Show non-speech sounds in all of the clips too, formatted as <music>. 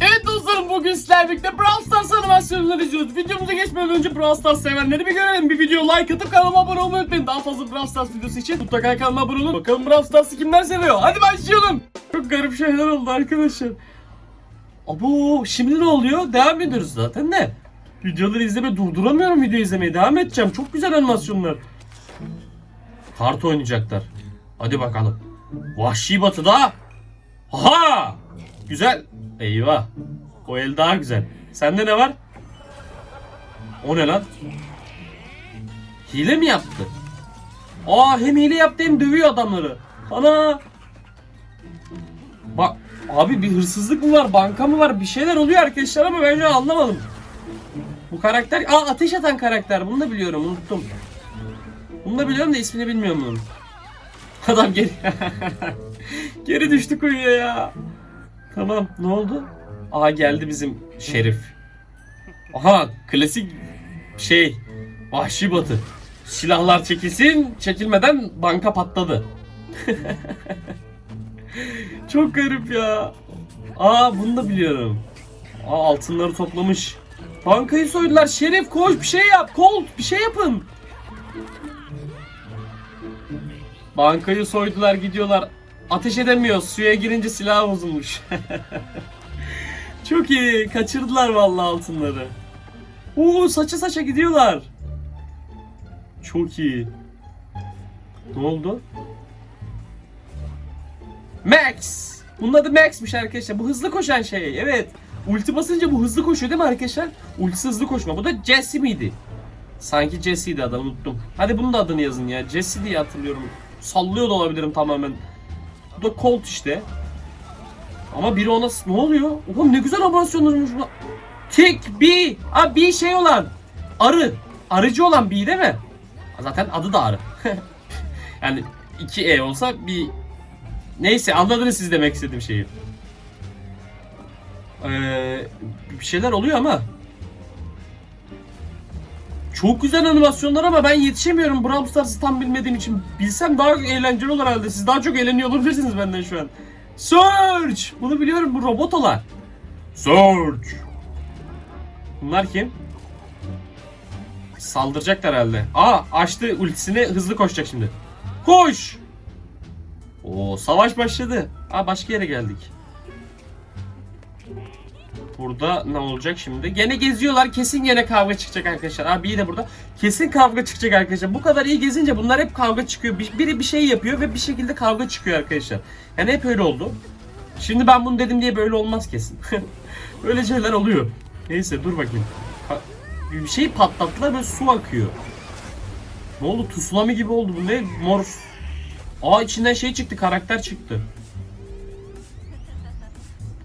Evet dostlarım bugün sizlerle birlikte Brawl Stars animasyonları izliyoruz. Videomuza geçmeden önce Brawl Stars sevenleri bir görelim. Bir video like atıp kanalıma abone olmayı unutmayın. Daha fazla Brawl Stars videosu için mutlaka kanalıma abone olun. Bakalım Brawl Stars'ı kimler seviyor. Hadi başlayalım. Çok garip şeyler oldu arkadaşlar. Abo şimdi ne oluyor? Devam ediyoruz zaten de. Videoları izleme durduramıyorum video izlemeye. Devam edeceğim. Çok güzel animasyonlar. Kart oynayacaklar. Hadi bakalım. Vahşi batıda. Ha! Güzel. Eyvah. O el daha güzel. Sende ne var? O ne lan? Hile mi yaptı? Aa hem hile yaptı hem dövüyor adamları. Ana! Bak abi bir hırsızlık mı var, banka mı var, bir şeyler oluyor arkadaşlar ama ben şu an anlamadım. Bu karakter, aa ateş atan karakter. Bunu da biliyorum, unuttum. Bunu da biliyorum da ismini bilmiyorum bunun. Adam geri <laughs> geri düştü kuyuya ya. Tamam ne oldu? Aa geldi bizim şerif. Aha klasik şey vahşi batı. Silahlar çekilsin çekilmeden banka patladı. <laughs> Çok garip ya. Aa bunu da biliyorum. Aa altınları toplamış. Bankayı soydular. Şerif koş bir şey yap. Colt bir şey yapın. Bankayı soydular gidiyorlar. Ateş edemiyor. Suya girince silah bozulmuş. <laughs> Çok iyi. Kaçırdılar vallahi altınları. Oo saça saça gidiyorlar. Çok iyi. Ne oldu? Max. Bunun adı Max'miş arkadaşlar. Bu hızlı koşan şey. Evet. Ulti basınca bu hızlı koşuyor değil mi arkadaşlar? Ultisi hızlı koşma. Bu da Jesse miydi? Sanki Jesse'ydi adam unuttum. Hadi bunun da adını yazın ya. Jesse diye hatırlıyorum. Sallıyor da olabilirim tamamen. Bu da Colt işte. Ama biri ona ne oluyor? Oğlum ne güzel animasyonlarmış bu. Tek B. Aa bir şey olan. Arı. Arıcı olan B değil mi? Zaten adı da arı. <laughs> yani 2 E olsa bir Neyse anladınız siz demek istediğim şeyi. Ee, bir şeyler oluyor ama. Çok güzel animasyonlar ama ben yetişemiyorum Brawl Stars'ı tam bilmediğim için. Bilsem daha eğlenceli olur herhalde. Siz daha çok eğleniyor olabilirsiniz benden şu an. Surge! Bunu biliyorum bu robot olan. Surge! Bunlar kim? Saldıracaklar herhalde. Aa açtı ultisini hızlı koşacak şimdi. Koş! Oo savaş başladı. Aa başka yere geldik. Burada ne olacak şimdi? Gene geziyorlar. Kesin gene kavga çıkacak arkadaşlar. Abi de burada. Kesin kavga çıkacak arkadaşlar. Bu kadar iyi gezince bunlar hep kavga çıkıyor. Bir- Biri bir şey yapıyor ve bir şekilde kavga çıkıyor arkadaşlar. Yani hep öyle oldu. Şimdi ben bunu dedim diye böyle olmaz kesin. <laughs> Öyle şeyler oluyor. Neyse dur bakayım. Bir şey patlattılar ve su akıyor. Ne oldu? Tsunami gibi oldu bu ne? Mor. Aa içinden şey çıktı, karakter çıktı.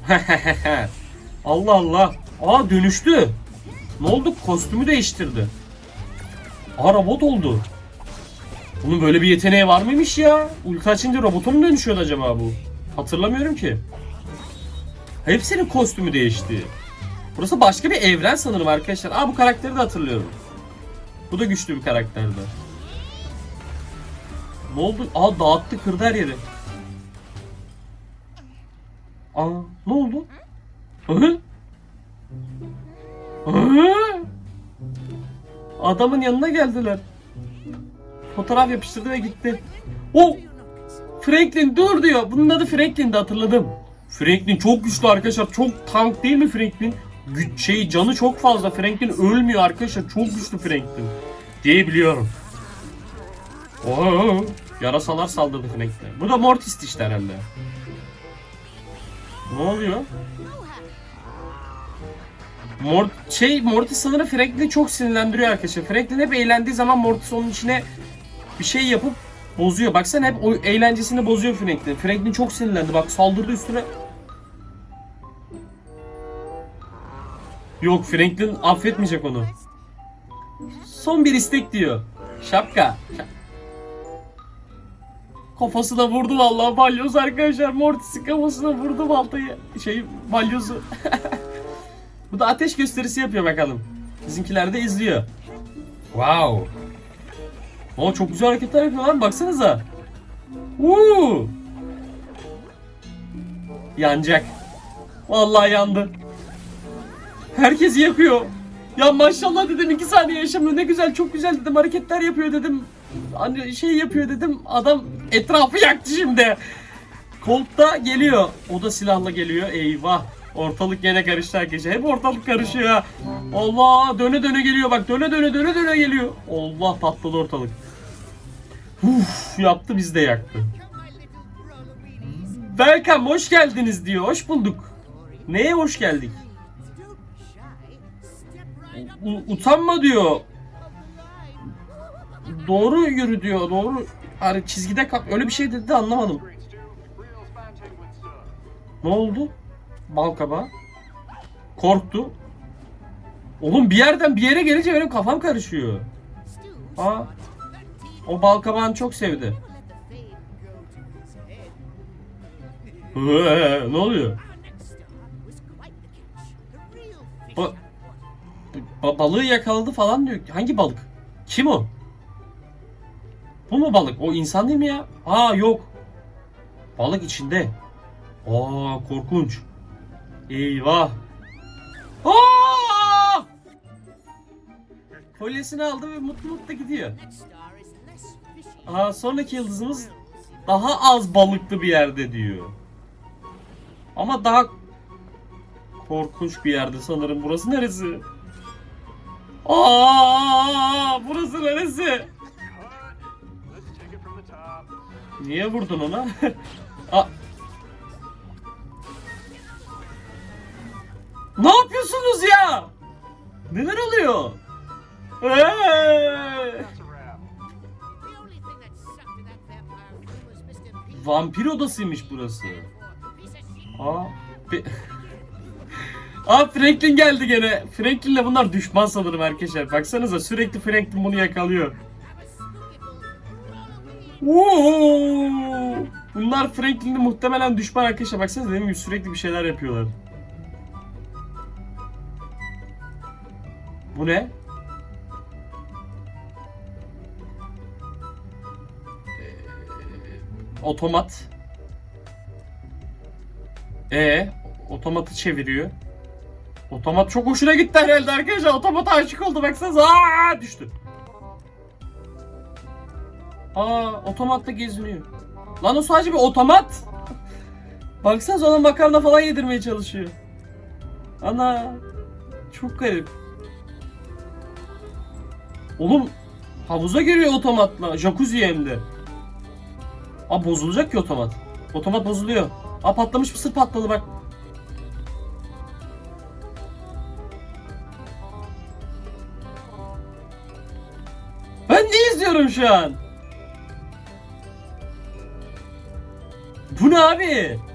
<laughs> Allah Allah. Aa dönüştü. Ne oldu? Kostümü değiştirdi. Aa robot oldu. Bunun böyle bir yeteneği var mıymış ya? Ulti açınca robota mı dönüşüyordu acaba bu? Hatırlamıyorum ki. Hepsinin kostümü değişti. Burası başka bir evren sanırım arkadaşlar. Aa bu karakteri de hatırlıyorum. Bu da güçlü bir karakterdi. Ne oldu? Aa dağıttı kırdı her yeri. Aa ne oldu? Adamın yanına geldiler. Fotoğraf yapıştırdı ve gitti. O Franklin dur diyor. Bunun adı Franklin'di hatırladım. Franklin çok güçlü arkadaşlar. Çok tank değil mi Franklin? Güç şey canı çok fazla. Franklin ölmüyor arkadaşlar. Çok güçlü Franklin. Diye biliyorum. Oo, yarasalar saldırdı Franklin'e. Bu da Mortis işte herhalde. Ne oluyor? Mort şey Mortis sanırım Franklin'i çok sinirlendiriyor arkadaşlar. Franklin hep eğlendiği zaman Mortis onun içine bir şey yapıp bozuyor. Baksana hep o eğlencesini bozuyor Franklin. Franklin çok sinirlendi. Bak saldırdı üstüne. Yok Franklin affetmeyecek onu. Son bir istek diyor. Şapka. Şap- Kafasına vurdu vallahi balyoz arkadaşlar. Mortis'in kafasına vurdu baltayı. Şey balyozu. <laughs> Bu da ateş gösterisi yapıyor bakalım. Bizimkiler de izliyor. Wow. Oo çok güzel hareketler yapıyor lan baksanıza. Uuu. Yanacak. Vallahi yandı. Herkesi yakıyor. Ya maşallah dedim iki saniye yaşamıyor ne güzel çok güzel dedim hareketler yapıyor dedim. Hani şey yapıyor dedim adam etrafı yaktı şimdi. Colt da geliyor. O da silahla geliyor. Eyvah. Ortalık gene karıştı arkadaşlar. Hep ortalık karışıyor. Allah döne döne geliyor bak döne döne döne döne geliyor. Allah patladı ortalık. Uf yaptı biz de yaktı. Welcome hoş geldiniz diyor. Hoş bulduk. Neye hoş geldik? U- utanma diyor. Doğru yürü diyor. Doğru. Hani çizgide kap. Öyle bir şey dedi de anlamadım. Ne oldu? Balkaba. Korktu. Oğlum bir yerden bir yere gelince benim kafam karışıyor. Aa, o balkabağını çok sevdi. Ee, ne oluyor? Ba- balığı yakaladı falan diyor. Hangi balık? Kim o? Bu mu balık? O insan değil mi ya? Aa yok. Balık içinde. Aa korkunç. Eyvah. Aa! Kolyesini aldı ve mutlu mutlu gidiyor. Aa sonraki yıldızımız daha az balıklı bir yerde diyor. Ama daha korkunç bir yerde sanırım. Burası neresi? Aa, burası neresi? Niye vurdun ona? <laughs> Aa. Ne yapıyorsunuz ya? Neler oluyor? Ee! Vampir odasıymış burası. Aa. be- <laughs> Aa Franklin geldi gene. Franklin'le bunlar düşman sanırım arkadaşlar. Baksanıza sürekli Franklin bunu yakalıyor. Oo! Bunlar Franklin'le muhtemelen düşman arkadaşlar. Baksanıza dediğim gibi sürekli bir şeyler yapıyorlar. Bu ne? Ee, otomat. E otomatı çeviriyor. Otomat çok hoşuna gitti herhalde arkadaşlar. Otomata aşık oldu baksanıza. Aa düştü. Aa otomatla geziniyor. Lan o sadece bir otomat. Baksanıza ona makarna falan yedirmeye çalışıyor. Ana. Çok garip. Oğlum havuza giriyor otomatla. Jacuzzi hem de. Aa bozulacak ki otomat. Otomat bozuluyor. Aa patlamış mısır patladı bak. Ben ne izliyorum şu an? Bu ne abi?